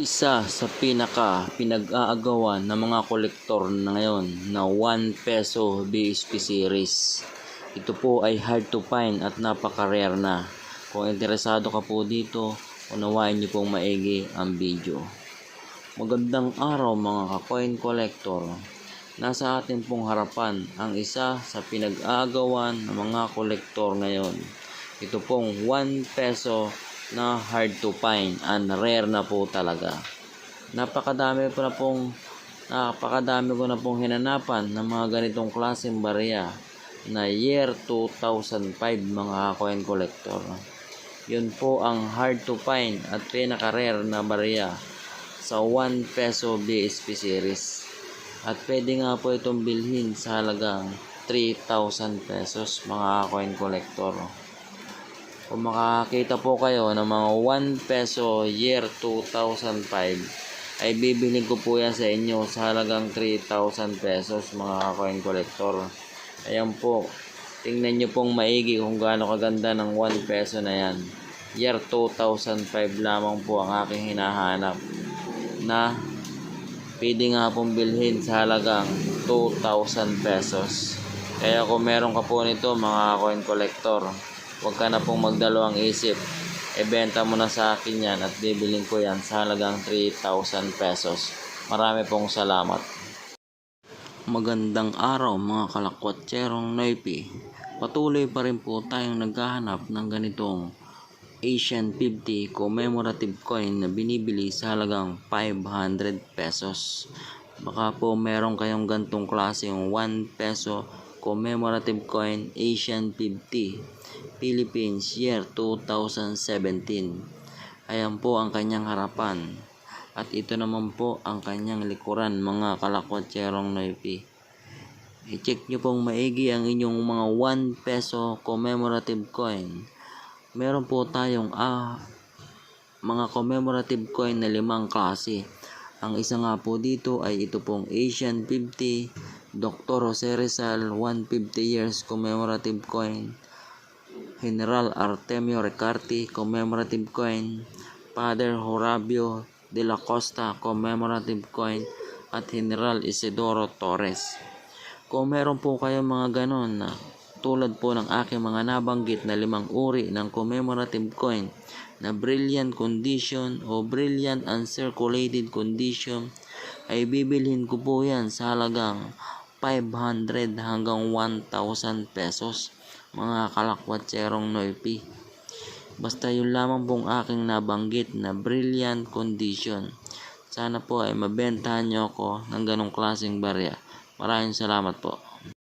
Isa sa pinaka pinag-aagawan ng mga kolektor na ngayon na 1 peso BSP series. Ito po ay hard to find at napaka-rare na. Kung interesado ka po dito, unawain niyo pong maigi ang video. Magandang araw mga ka-coin collector. Nasa atin pong harapan ang isa sa pinag-aagawan ng mga kolektor ngayon. Ito pong 1 peso na hard to find and rare na po talaga. Napakadami ko na pong napakadami ko na pong hinanapan ng mga ganitong klaseng barya na year 2005 mga coin collector. Yun po ang hard to find at pinaka-rare na barya sa 1 peso BSP series. At pwede nga po itong bilhin sa halagang 3,000 pesos mga coin collector. Kung makakita po kayo ng mga 1 peso year 2005, ay bibiling ko po yan sa inyo sa halagang 3,000 pesos mga coin collector. Ayan po, tingnan nyo pong maigi kung gaano kaganda ng 1 peso na yan. Year 2005 lamang po ang aking hinahanap na pwede nga pong bilhin sa halagang 2,000 pesos. Kaya kung meron ka po nito mga coin collector, huwag ka na pong magdalawang isip. Ibenta mo na sa akin yan at bibiling ko yan sa halagang 3,000 pesos. Marami pong salamat. Magandang araw mga kalakwatserong Noipi. Patuloy pa rin po tayong naghahanap ng ganitong Asian 50 commemorative coin na binibili sa halagang 500 pesos. Baka po meron kayong gantong klase yung 1 peso commemorative coin Asian 50 Philippines year 2017. Ayan po ang kanyang harapan. At ito naman po ang kanyang likuran mga kalakwatserong noipi. I-check nyo pong maigi ang inyong mga 1 peso commemorative coin. Meron po tayong ah, mga commemorative coin na limang klase. Ang isa nga po dito ay ito pong Asian 50, Dr. Jose Rizal 150 years commemorative coin, General Artemio Ricarte commemorative coin, Father Horabio de la Costa commemorative coin, at General Isidoro Torres. Kung meron po kayong mga ganon na tulad po ng aking mga nabanggit na limang uri ng commemorative coin na brilliant condition o brilliant uncirculated condition ay bibilhin ko po yan sa halagang 500 hanggang 1,000 pesos mga kalakwatserong noipi. Basta yun lamang pong aking nabanggit na brilliant condition. Sana po ay mabentahan nyo ako ng ganong klaseng barya. Maraming salamat po.